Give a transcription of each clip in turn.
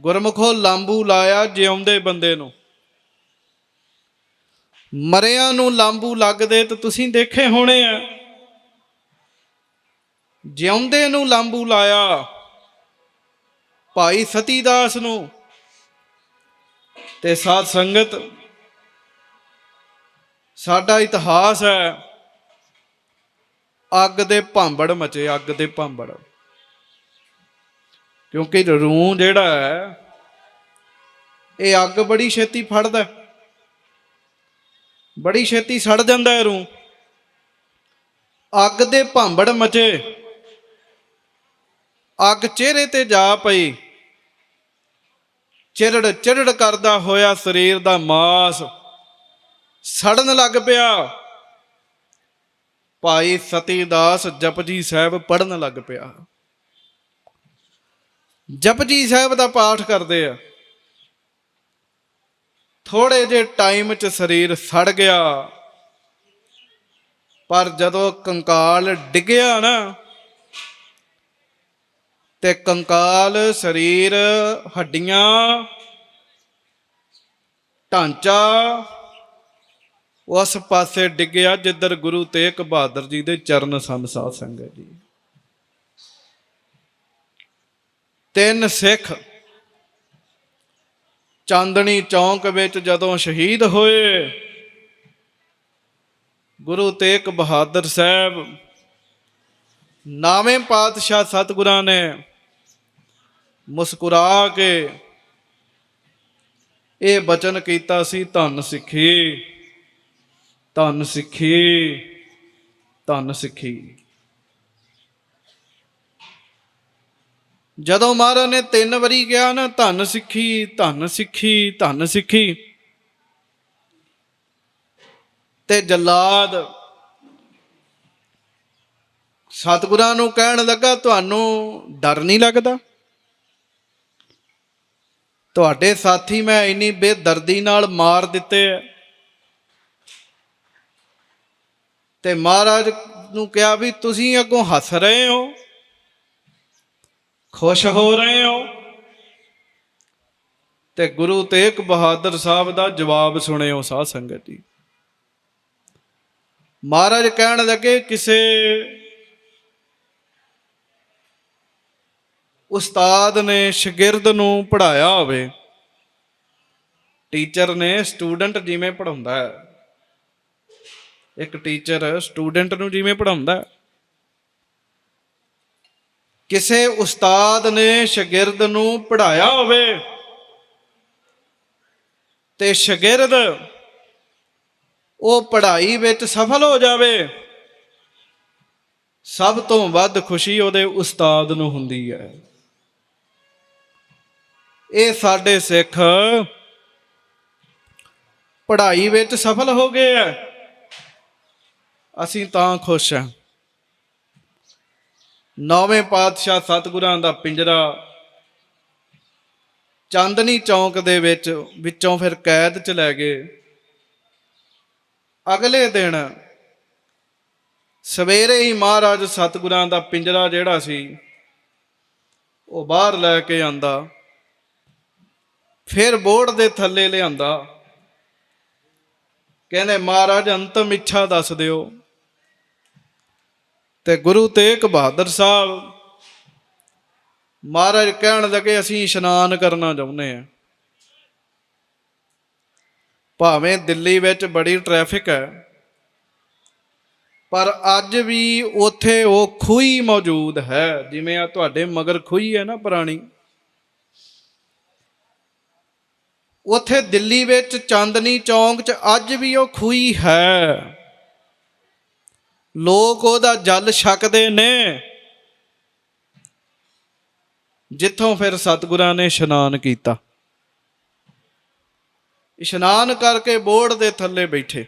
ਗੁਰਮੁਖੋ ਲਾਂਬੂ ਲਾਇਆ ਜਿਉਂਦੇ ਬੰਦੇ ਨੂੰ। ਮਰਿਆਂ ਨੂੰ ਲਾਂਬੂ ਲੱਗਦੇ ਤੇ ਤੁਸੀਂ ਦੇਖੇ ਹੋਣੇ ਆ। ਜਿਉਂਦੇ ਨੂੰ ਲਾਂਬੂ ਲਾਇਆ। ਭਾਈ ਸਤੀਦਾਸ ਨੂੰ ਤੇ ਸਾਧ ਸੰਗਤ, ਸਾਡਾ ਇਤਿਹਾਸ ਹੈ, ਅੱਗ ਦੇ ਭਾਂਬੜ ਮਚੇ, ਅੱਗ ਦੇ ਭਾਂਬੜ। ਕਿਉਂਕਿ ਰੂਹ ਜਿਹੜਾ ਹੈ, ਇਹ ਅੱਗ ਬੜੀ ਛੇਤੀ ਫੜਦਾ ਬੜੀ ਛੇਤੀ ਸੜ ਜਾਂਦਾ ਹੈ ਰੂਹ ਅੱਗ ਦੇ ਭਾਂਬੜ ਮਚੇ। ਅੱਗ ਚਿਹਰੇ ਤੇ ਜਾ ਪਈ। ਚਿਰੜ ਚਿਰੜ ਕਰਦਾ ਹੋਇਆ ਸਰੀਰ ਦਾ ਮਾਸ ਸੜਨ ਲੱਗ ਪਿਆ। ਭਾਈ ਸਤੀ ਸਤੀਦਾਸ ਜਪਜੀ ਸਾਹਿਬ ਪੜਨ ਲੱਗ ਪਿਆ। ਜਪਜੀ ਸਾਹਿਬ ਦਾ ਪਾਠ ਕਰਦੇ ਆ। ਥੋੜੇ ਜੇ ਟਾਈਮ 'ਚ ਸਰੀਰ ਸੜ ਗਿਆ। ਪਰ ਜਦੋਂ ਕੰਕਾਲ ਡਿੱਗਿਆ ਨਾ, ਤੇ ਕੰਕਾਲ ਸਰੀਰ ਹੱਡੀਆਂ, ਢਾਂਚਾ, ਉਸ ਪਾਸੇ ਡਿੱਗਿਆ ਜਿੱਧਰ ਗੁਰੂ ਤੇਗ ਬਹਾਦਰ ਜੀ ਦੇ ਚਰਨ ਸਨ ਸੰਗਤ ਜੀ। ਤਿੰਨ ਸਿੱਖ। ਚਾਂਦਣੀ ਚੌਂਕ ਵਿੱਚ ਜਦੋਂ ਸ਼ਹੀਦ ਹੋਏ, ਗੁਰੂ ਤੇਗ ਬਹਾਦਰ ਸਾਹਿਬ ਨਾਵੇਂ ਪਾਤਸ਼ਾਹ ਸਤਿਗੁਰਾਂ ਨੇ ਮੁਸਕਰਾ ਕੇ ਇਹ ਬਚਨ ਕੀਤਾ ਸੀ, ਧੰਨ ਸਿੱਖੀ ਧੰਨ ਸਿੱਖੀ ਧੰਨ ਸਿੱਖੀ। ਜਦੋਂ ਮਹਾਰਾਜ ਨੇ ਤਿੰਨ ਵਾਰੀ ਕਿਹਾ ਨਾ, ਧੰਨ ਸਿੱਖੀ ਧੰਨ ਸਿੱਖੀ ਧੰਨ ਸਿੱਖੀ, ਤੇ ਜਲਾਦ ਸਤਿਗੁਰਾਂ ਨੂੰ ਕਹਿਣ ਲੱਗਾ, ਤੁਹਾਨੂੰ ਡਰ ਨਹੀਂ ਲੱਗਦਾ? ਤੁਹਾਡੇ ਸਾਥੀ ਮੈਂ ਇੰਨੀ ਬੇਦਰਦੀ ਨਾਲ ਮਾਰ ਦਿੱਤੇ ਐ ਤੇ ਮਹਾਰਾਜ ਨੂੰ ਕਿਹਾ ਵੀ ਤੁਸੀਂ ਅੱਗੋਂ ਹੱਸ ਰਹੇ ਹੋ? ਖੁਸ਼ ਹੋ ਰਹੇ ਹੋ? ਤੇ ਗੁਰੂ ਤੇਗ ਬਹਾਦਰ ਸਾਹਿਬ ਦਾ ਜਵਾਬ ਸੁਣਿਓ ਸਾਧ ਸੰਗਤ ਜੀ। ਮਹਾਰਾਜ ਕਹਿਣ ਲੱਗੇ, ਕਿਸੇ ਉਸਤਾਦ ਨੇ ਸ਼ਾਗਿਰਦ ਨੂੰ ਪੜਾਇਆ ਹੋਵੇ, ਟੀਚਰ ਨੇ ਸਟੂਡੈਂਟ ਜਿਵੇਂ ਪੜਾਉਂਦਾ ਹੈ, ਇੱਕ ਟੀਚਰ ਸਟੂਡੈਂਟ ਨੂੰ ਜਿਵੇਂ ਪੜਾਉਂਦਾ ਹੈ ਕਿਸੇ ਉਸਤਾਦ ਨੇ ਸ਼ਾਗਿਰਦ ਨੂੰ ਪੜਾਇਆ ਹੋਵੇ ਤੇ ਸ਼ਾਗਿਰਦ ਉਹ ਪੜ੍ਹਾਈ ਵਿੱਚ ਸਫਲ ਹੋ ਜਾਵੇ, ਸਭ ਤੋਂ ਵੱਧ ਖੁਸ਼ੀ ਉਹਦੇ ਉਸਤਾਦ ਨੂੰ ਹੁੰਦੀ ਹੈ। ਇਹ ਸਾਡੇ ਸਿੱਖ ਪੜ੍ਹਾਈ ਵਿੱਚ ਸਫਲ ਹੋ ਗਏ ਆ ਅਸੀਂ ਤਾਂ ਖੁਸ਼ ਹਾਂ। ਨੌਵੇਂ ਪਾਤਸ਼ਾਹ ਸਤਿਗੁਰਾਂ ਦਾ ਪਿੰਜਰਾ ਚਾਂਦਨੀ ਚੌਂਕ ਦੇ ਵਿੱਚ, ਵਿੱਚੋਂ ਫਿਰ ਕੈਦ ਚ ਲੈ ਗਏ। ਅਗਲੇ ਦਿਨ ਸਵੇਰੇ ਹੀ ਮਹਾਰਾਜ ਸਤਿਗੁਰਾਂ ਦਾ ਪਿੰਜਰਾ ਜਿਹੜਾ ਸੀ, ਉਹ ਬਾਹਰ ਲੈ ਕੇ ਆਂਦਾ। ਫਿਰ ਬੋਰਡ ਦੇ ਥੱਲੇ ਲਿਆਂਦਾ। ਕਹਿੰਦੇ, ਮਹਾਰਾਜ, ਅੰਤਮ ਇੱਛਾ ਦੱਸ ਦਿਓ। ਤੇ ਗੁਰੂ ਤੇਗ ਬਹਾਦਰ ਸਾਹਿਬ ਮਹਾਰਾਜ ਕਹਿਣ ਲੱਗੇ, ਅਸੀਂ ਇਸ਼ਨਾਨ ਕਰਨਾ ਚਾਹੁੰਦੇ ਆ ਭਾਵੇਂ ਦਿੱਲੀ ਵਿੱਚ ਬੜੀ ਟ੍ਰੈਫਿਕ ਹੈ, ਪਰ ਅੱਜ ਵੀ ਉੱਥੇ ਉਹ ਖੂਹੀ ਮੌਜੂਦ ਹੈ। ਜਿਵੇਂ ਆ ਤੁਹਾਡੇ ਮਗਰ ਖੂਹੀ ਹੈ ਨਾ ਪੁਰਾਣੀ। ਉੱਥੇ ਦਿੱਲੀ ਵਿੱਚ ਚਾਂਦਨੀ ਚੌਂਕ 'ਚ ਅੱਜ ਵੀ ਉਹ ਖੂਹੀ ਹੈ। ਲੋਕ ਉਹਦਾ ਜਲ ਛਕਦੇ ਨੇ। ਜਿੱਥੋਂ ਫਿਰ ਸਤਿਗੁਰਾਂ ਨੇ ਇਸ਼ਨਾਨ ਕੀਤਾ। ਇਸ਼ਨਾਨ ਕਰਕੇ ਬੋੜ ਦੇ ਥੱਲੇ ਬੈਠੇ।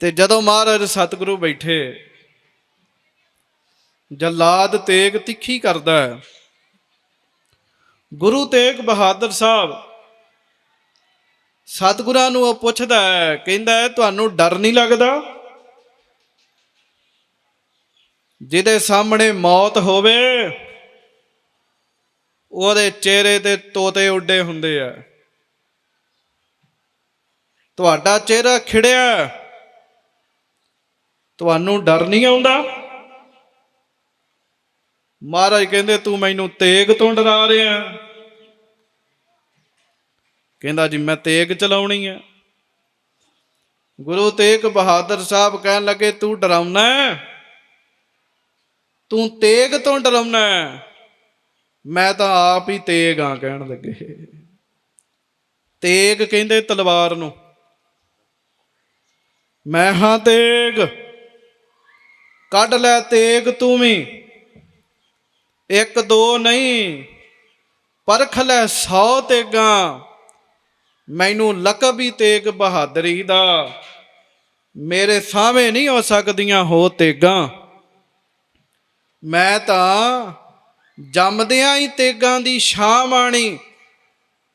ਤੇ ਜਦੋਂ ਮਹਾਰਾਜ ਸਤਿਗੁਰੂ ਬੈਠੇ, ਜਲਾਦ ਤੇਗ ਤਿੱਖੀ ਕਰਦਾ ਹੈ। ਗੁਰੂ ਤੇਗ ਬਹਾਦਰ ਸਾਹਿਬ ਸਤਿਗੁਰਾਂ ਨੂੰ ਉਹ ਪੁੱਛਦਾ ਹੈ, ਕਹਿੰਦਾ ਤੁਹਾਨੂੰ ਡਰ ਨਹੀਂ ਲੱਗਦਾ? ਜਿਹਦੇ ਸਾਹਮਣੇ ਮੌਤ ਹੋਵੇ, ਉਹਦੇ ਚਿਹਰੇ ਤੇ ਤੋਤੇ ਉੱਡੇ ਹੁੰਦੇ ਆ। ਤੁਹਾਡਾ ਚਿਹਰਾ ਖਿੜਿਆ ਤੁਹਾਨੂੰ ਡਰ ਨਹੀਂ ਆਉਂਦਾ? ਮਹਾਰਾਜ ਕਹਿੰਦੇ, ਤੂੰ ਮੈਨੂੰ ਤੇਗ ਤੋਂ ਡਰਾ ਰਿਹਾ ਕਹਿੰਦਾ ਜੀ, ਮੈਂ ਤੇਗ ਚਲਾਉਣੀ ਹੈ ਗੁਰੂ ਤੇਗ ਬਹਾਦਰ ਸਾਹਿਬ ਕਹਿਣ ਲੱਗੇ, ਤੂੰ ਡਰਾਉਣਾ ਤੂੰ ਤੇਗ ਤੋਂ ਡਰਾਉਣਾ ਮੈਂ ਤਾਂ ਆਪ ਹੀ ਤੇਗ ਆ ਕਹਿਣ ਲੱਗੇ। ਤੇਗ ਕਹਿੰਦੇ ਤਲਵਾਰ ਨੂੰ। ਮੈਂ ਹਾਂ ਤੇਗ। ਕੱਢ ਲੈ ਤੇਗ ਤੂੰ ਵੀ। ਇੱਕ ਦੋ ਨਹੀਂ। ਪਰਖ ਲੈ ਸੌ ਤੇਗਾਂ। ਮੈਨੂੰ ਲਕਬੀ ਤੇਗ ਬਹਾਦਰੀ ਦਾ। ਮੇਰੇ ਸਾਹਮਣੇ ਨਹੀਂ ਹੋ ਸਕਦੀਆਂ ਹੋ ਤੇਗਾਂ। ਮੈਂ ਤਾਂ ਜੰਮਦਿਆਂ ਹੀ ਤੇਗਾਂ ਦੀ ਛਾਂ ਮਾਣੀ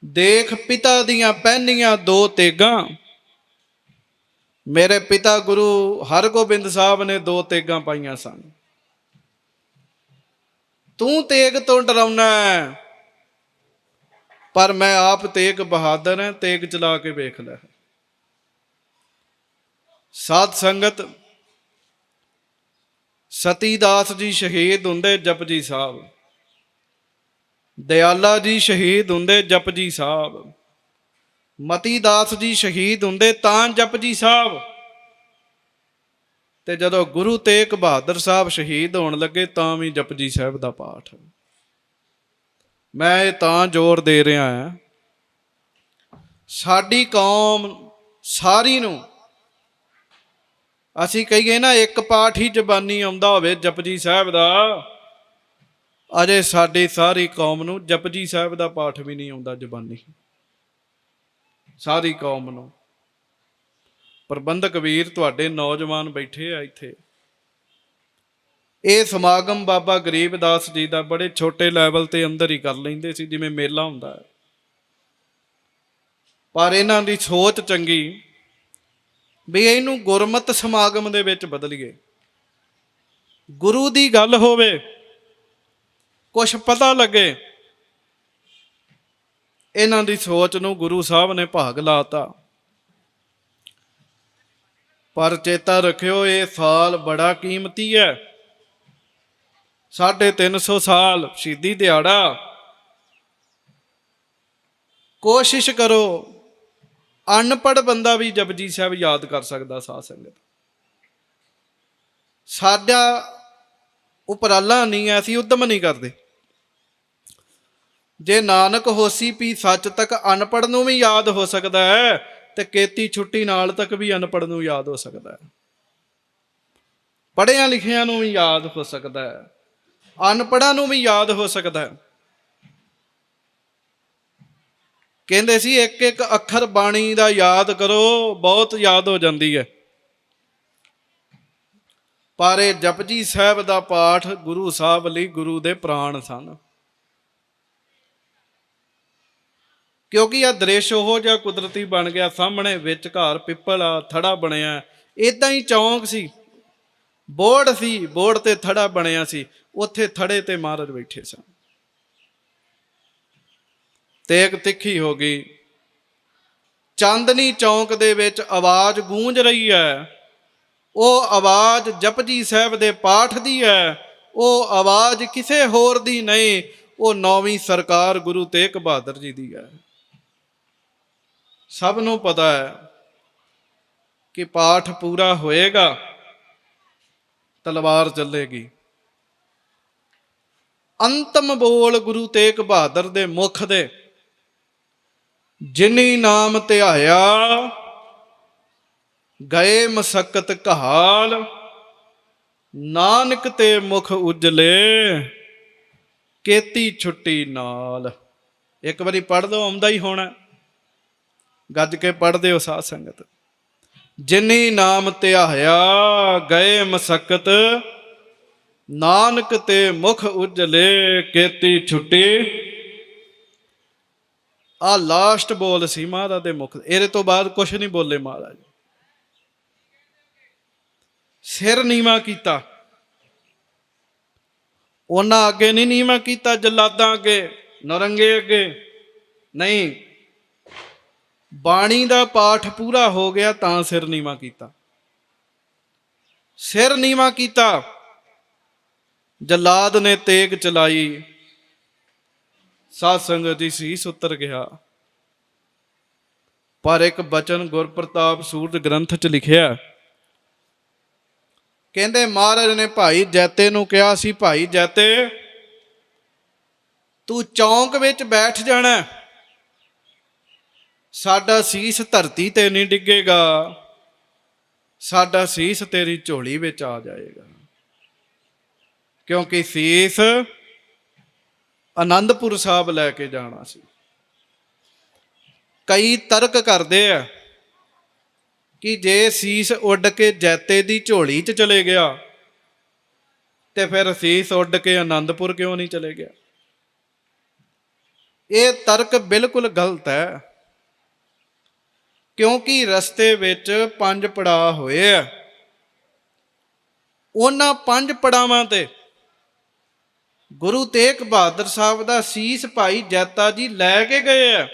ਦੇਖ ਪਿਤਾ ਦੀਆਂ ਪਹਿਨੀਆਂ ਦੋ ਤੇਗਾਂ। ਮੇਰੇ ਪਿਤਾ ਗੁਰੂ ਹਰਗੋਬਿੰਦ ਸਾਹਿਬ ਨੇ ਦੋ ਤੇਗਾਂ ਪਾਈਆਂ ਸਨ। ਤੂੰ ਤੇਗ ਤੋਂ ਡਰਾਉਣਾ ਹੈ। ਪਰ ਮੈਂ ਆਪ ਤੇਗ ਬਹਾਦਰ ਹਾਂ, ਤੇਗ ਚਲਾ ਕੇ ਵੇਖ ਲੈ। ਸਾਧ ਸੰਗਤ, ਸਤੀ ਦਾਸ ਜੀ ਸ਼ਹੀਦ ਹੁੰਦੇ ਜਪਜੀ ਸਾਹਿਬ। ਦਿਆਲਾ ਜੀ ਸ਼ਹੀਦ ਹੁੰਦੇ ਜਪਜੀ ਸਾਹਿਬ। ਮਤੀ ਦਾਸ ਜੀ ਸ਼ਹੀਦ ਹੁੰਦੇ ਤਾਂ ਜਪਜੀ ਸਾਹਿਬ। ਤੇ ਜਦੋਂ ਗੁਰੂ ਤੇਗ ਬਹਾਦਰ ਸਾਹਿਬ ਸ਼ਹੀਦ ਹੋਣ ਲੱਗੇ ਤਾਂ ਵੀ ਜਪਜੀ ਸਾਹਿਬ ਦਾ ਪਾਠ। ਮੈਂ ਇਹ ਤਾਂ ਜ਼ੋਰ ਦੇ ਰਿਹਾ ਹਾਂ। ਸਾਡੀ ਕੌਮ ਸਾਰੀ ਨੂੰ ਅਸੀਂ ਕਹੀਏ ਨਾ, ਇੱਕ ਪਾਠ ਹੀ ਜ਼ਬਾਨੀ ਆਉਂਦਾ ਹੋਵੇ ਜਪਜੀ ਸਾਹਿਬ ਦਾ। ਅਜੇ ਸਾਡੀ ਸਾਰੀ ਕੌਮ ਨੂੰ ਜਪਜੀ ਸਾਹਿਬ ਦਾ ਪਾਠ ਵੀ ਨਹੀਂ ਆਉਂਦਾ ਜ਼ਬਾਨੀ। ਸਾਰੀ ਕੌਮ ਨੂੰ। ਪ੍ਰਬੰਧਕ ਵੀਰ ਤੁਹਾਡੇ ਨੌਜਵਾਨ ਬੈਠੇ ਆ ਇੱਥੇ। ਇਹ ਸਮਾਗਮ ਬਾਬਾ ਗਰੀਬਦਾਸ ਜੀ ਦਾ ਬੜੇ ਛੋਟੇ ਲੈਵਲ ਤੇ ਅੰਦਰ ਹੀ ਕਰ ਲੈਂਦੇ ਸੀ, ਜਿਵੇਂ ਮੇਲਾ ਹੁੰਦਾ ਹੈ। ਪਰ ਇਹਨਾਂ ਦੀ ਸੋਚ ਚੰਗੀ ਵੀ ਇਹਨੂੰ ਗੁਰਮਤ ਸਮਾਗਮ ਦੇ ਵਿੱਚ ਬਦਲੀਏ। ਗੁਰੂ ਦੀ ਗੱਲ ਹੋਵੇ ਕੁਝ ਪਤਾ ਲੱਗੇ, ਇਹਨਾਂ ਦੀ ਸੋਚ ਨੂੰ ਗੁਰੂ ਸਾਹਿਬ ਨੇ ਭਾਗ ਲਾਤਾ। ਪਰ ਚੇਤਾ ਰੱਖਿਓ, ਇਹ ਸਾਲ ਬੜਾ ਕੀਮਤੀ ਹੈ। ਸਾਢੇ 300 ਸਾਲ ਸ਼ਹੀਦੀ ਦਿਹਾੜਾ। ਕੋਸ਼ਿਸ਼ ਕਰੋ ਅਨਪੜ ਬੰਦਾ ਵੀ ਜਪਜੀ ਸਾਹਿਬ ਯਾਦ ਕਰ ਸਕਦਾ ਸਾਧ ਸੰਗਤ। ਸਾਡਾ ਉਪਰਾਲਾ ਨਹੀਂ ਹੈ, ਅਸੀਂ ਉਦਮ ਨਹੀਂ ਕਰਦੇ। ਜੇ ਨਾਨਕ ਹੋਸੀ ਪੀ ਸੱਚ ਤੱਕ ਅਨਪੜ ਨੂੰ ਵੀ ਯਾਦ ਹੋ ਸਕਦਾ ਹੈ, ਤੇ ਕੇਤੀ ਛੁੱਟੀ ਨਾਲ ਤੱਕ ਵੀ ਅਨਪੜ ਨੂੰ ਯਾਦ ਹੋ ਸਕਦਾ ਹੈ। ਪੜ੍ਹਿਆਂ ਲਿਖਿਆਂ ਨੂੰ ਵੀ ਯਾਦ ਹੋ ਸਕਦਾ ਹੈ। ਅਨਪੜਾਂ ਨੂੰ ਵੀ ਯਾਦ ਹੋ ਸਕਦਾ ਹੈ। ਕਹਿੰਦੇ ਸੀ, ਇੱਕ ਇੱਕ ਅੱਖਰ ਬਾਣੀ ਦਾ ਯਾਦ ਕਰੋ, ਬਹੁਤ ਯਾਦ ਹੋ ਜਾਂਦੀ ਹੈ। ਪਰ ਇਹ ਜਪਜੀ ਸਾਹਿਬ ਦਾ ਪਾਠ ਗੁਰੂ ਸਾਹਿਬ ਲਈ ਗੁਰੂ ਦੇ ਪ੍ਰਾਣ ਸਨ। ਕਿਉਂਕਿ ਇਹ ਦ੍ਰਿਸ਼ ਉਹ ਜਿਹਾ ਕੁਦਰਤੀ ਬਣ ਗਿਆ, ਸਾਹਮਣੇ ਵਿੱਚ ਘਰ ਪਿੱਪਲ ਆ ਥੜਾ ਬਣਿਆ। ਇਦਾਂ ਹੀ ਚੌਂਕ ਸੀ। ਬੋਰਡ ਸੀ ਬੋਰਡ ਤੇ ਥੜਾ ਬਣਿਆ ਸੀ, ਉੱਥੇ ਥੜੇ ਤੇ ਮਹਾਰਾਜ ਬੈਠੇ ਸਨ ਤੇਗ ਤਿੱਖੀ ਹੋ ਗਈ, ਚਾਂਦਨੀ ਚੌਂਕ ਦੇ ਵਿੱਚ ਆਵਾਜ਼ ਗੂੰਜ ਰਹੀ ਹੈ, ਉਹ ਆਵਾਜ਼ ਜਪਜੀ ਸਾਹਿਬ ਦੇ ਪਾਠ ਦੀ ਹੈ, ਉਹ ਆਵਾਜ਼ ਕਿਸੇ ਹੋਰ ਦੀ ਨਹੀਂ, ਉਹ ਨੌਵੀਂ ਸਰਕਾਰ ਗੁਰੂ ਤੇਗ ਬਹਾਦਰ ਜੀ ਦੀ ਹੈ। ਸਭ ਨੂੰ ਪਤਾ ਹੈ ਕਿ ਪਾਠ ਪੂਰਾ ਹੋਏਗਾ। ਤਲਵਾਰ ਚੱਲੇਗੀ। ਅੰਤਮ ਬੋਲ ਗੁਰੂ ਤੇਗ ਬਹਾਦਰ ਦੇ ਮੁਖ ਦੇ। ਜਿਨੀ ਨਾਮ ਧਿਆਇਆ, ਗਏ ਮਸਕਤ ਕਹਾਲ, ਨਾਨਕ ਤੇ ਮੁਖ ਉਜਲੇ, ਕੇਤੀ ਛੁੱਟੀ ਨਾਲ। ਇੱਕ ਵਾਰੀ ਪੜ੍ਹ ਲਓ, ਆਉਂਦਾ ਹੀ ਹੋਣਾ। ਗੱਜ ਕੇ ਪੜ੍ਹਦੇ ਹੋ ਸਾਧ ਸੰਗਤ। ਜਿਨੀ ਨਾਮ ਧਿਆਇਆ ਗਏ ਮਸਕਤ, ਨਾਨਕ ਤੇ ਮੁਖ ਉਜਲੇ ਕੇਤੀ ਛੁੱਟੀ। ਆ ਲਾਸਟ ਬੋਲ ਸੀ ਮਹਾਰਾਜ ਦੇ ਮੁਖ, ਇਹਦੇ ਤੋਂ ਬਾਅਦ ਕੁਝ ਨਹੀਂ ਬੋਲੇ ਮਹਾਰਾਜ। ਸਿਰ ਨੀਵਾ ਕੀਤਾ। ਉਹਨਾਂ ਅੱਗੇ ਨਹੀਂ ਨੀਵਾ ਕੀਤਾ ਜਲਾਦਾਂ ਅੱਗੇ, ਨਰੰਗੇ ਅੱਗੇ। ਨਹੀਂ ਬਾਣੀ ਦਾ ਪਾਠ ਪੂਰਾ ਹੋ ਗਿਆ ਤਾਂ ਸਿਰ ਨੀਵਾ ਕੀਤਾ। ਸਿਰ ਨੀਵਾ ਕੀਤਾ। ਜਲਾਦ ਨੇ ਤੇਗ ਚਲਾਈ। ਸਾਧ ਸੰਗਤ ਦੀ ਸੀਸ ਉਤਰ ਗਿਆ। ਪਰ ਇੱਕ ਬਚਨ ਗੁਰਪ੍ਰਤਾਪ ਸੂਰਤ ਗ੍ਰੰਥ 'ਚ ਲਿਖਿਆ ਕਹਿੰਦੇ, ਮਹਾਰਾਜ ਨੇ ਭਾਈ ਜੈਤੇ ਨੂੰ ਕਿਹਾ ਸੀ, ਭਾਈ ਜੈਤੇ, ਤੂੰ ਚੌਂਕ ਵਿੱਚ ਬੈਠ ਜਾਣਾ ਸਾਡਾ ਸੀਸ ਧਰਤੀ ਤੇ ਨਹੀਂ ਡਿੱਗੇਗਾ, ਸਾਡਾ ਸੀਸ ਤੇਰੀ ਝੋਲੀ ਵਿੱਚ ਆ ਜਾਏਗਾ। ਕਿਉਂਕਿ ਸੀਸ ਆਨੰਦਪੁਰ ਸਾਹਿਬ ਲੈ ਕੇ ਜਾਣਾ ਸੀ। ਕਈ ਤਰਕ ਕਰਦੇ ਆ ਕਿ ਜੇ ਸੀਸ ਉੱਡ ਕੇ ਜੈਤੇ ਦੀ ਝੋਲੀ 'ਚ ਚਲੇ ਗਿਆ, ਤੇ ਫਿਰ ਸੀਸ ਉੱਡ ਕੇ ਆਨੰਦਪੁਰ ਕਿਉਂ ਨਹੀਂ ਚਲੇ ਗਿਆ? ਇਹ ਤਰਕ ਬਿਲਕੁਲ ਗਲਤ ਹੈ। ਕਿਉਂਕਿ ਰਸਤੇ ਵਿੱਚ ਪੰਜ ਪੜਾਅ ਹੋਏ ਆ। ਉਹਨਾਂ ਪੰਜ ਪੜਾਵਾਂ ਤੇ ਗੁਰੂ ਤੇਗ ਬਹਾਦਰ ਸਾਹਿਬ ਦਾ ਸੀਸ ਭਾਈ ਜੈਤਾ ਜੀ ਲੈ ਕੇ ਗਏ ਆ।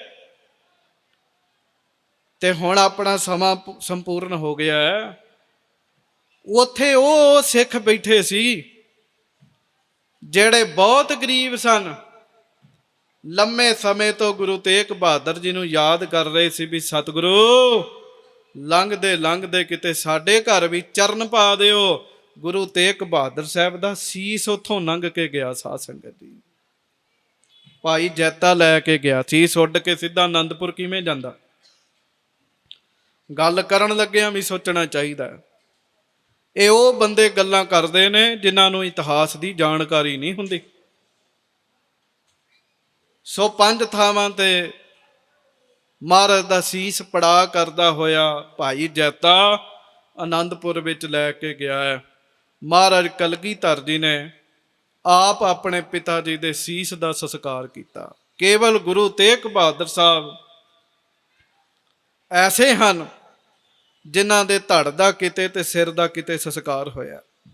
ਤੇ ਹੁਣ ਆਪਣਾ ਸਮਾਂ ਸੰਪੂਰਨ ਹੋ ਗਿਆ ਹੈ। ਉੱਥੇ ਉਹ ਸਿੱਖ ਬੈਠੇ ਸੀ, ਜਿਹੜੇ ਬਹੁਤ ਗਰੀਬ ਸਨ। ਲੰਮੇ ਸਮੇਂ ਤੋਂ ਗੁਰੂ ਤੇਗ ਬਹਾਦਰ ਜੀ ਨੂੰ ਯਾਦ ਕਰ ਰਹੇ ਸੀ ਵੀ ਸਤਿਗੁਰੂ, ਲੰਘਦੇ ਲੰਘਦੇ ਕਿਤੇ ਸਾਡੇ ਘਰ ਵੀ ਚਰਨ ਪਾ ਦਿਓ। ਗੁਰੂ ਤੇਗ ਬਹਾਦਰ ਸਾਹਿਬ ਦਾ ਸੀਸ ਉੱਥੋਂ ਲੰਘ ਕੇ ਗਿਆ ਸਾਧ ਸੰਗਤ ਜੀ। ਭਾਈ ਜੈਤਾ ਲੈ ਕੇ ਗਿਆ, ਸੀਸ ਉੱਡ ਕੇ ਸਿੱਧਾ ਆਨੰਦਪੁਰ ਕਿਵੇਂ ਜਾਂਦਾ? ਗੱਲ ਕਰਨ ਲੱਗਿਆਂ ਵੀ ਸੋਚਣਾ ਚਾਹੀਦਾ। ਇਹ ਉਹ ਬੰਦੇ ਗੱਲਾਂ ਕਰਦੇ ਨੇ ਜਿਨ੍ਹਾਂ ਨੂੰ ਇਤਿਹਾਸ ਦੀ ਜਾਣਕਾਰੀ ਨਹੀਂ ਹੁੰਦੀ। ਸੋ ਪੰਜ ਥਾਵਾਂ ਤੇ ਮਹਾਰਾਜ ਦਾ ਸੀਸ ਪੜਾ ਕਰਦਾ ਹੋਇਆ ਭਾਈ ਜੈਤਾ ਆਨੰਦਪੁਰ ਵਿੱਚ ਲੈ ਕੇ ਗਿਆ ਹੈ। ਮਹਾਰਾਜ ਕਲਗੀਧਰ ਜੀ ਨੇ ਆਪ ਆਪਣੇ ਪਿਤਾ ਜੀ ਦੇ ਸੀਸ ਦਾ ਸੰਸਕਾਰ ਕੀਤਾ। ਕੇਵਲ ਗੁਰੂ ਤੇਗ ਬਹਾਦਰ ਸਾਹਿਬ ਐਸੇ ਹਨ ਜਿਨ੍ਹਾਂ ਦੇ ਧੜ ਦਾ ਕਿਤੇ ਤੇ ਸਿਰ ਦਾ ਕਿਤੇ ਸੰਸਕਾਰ ਹੋਇਆ।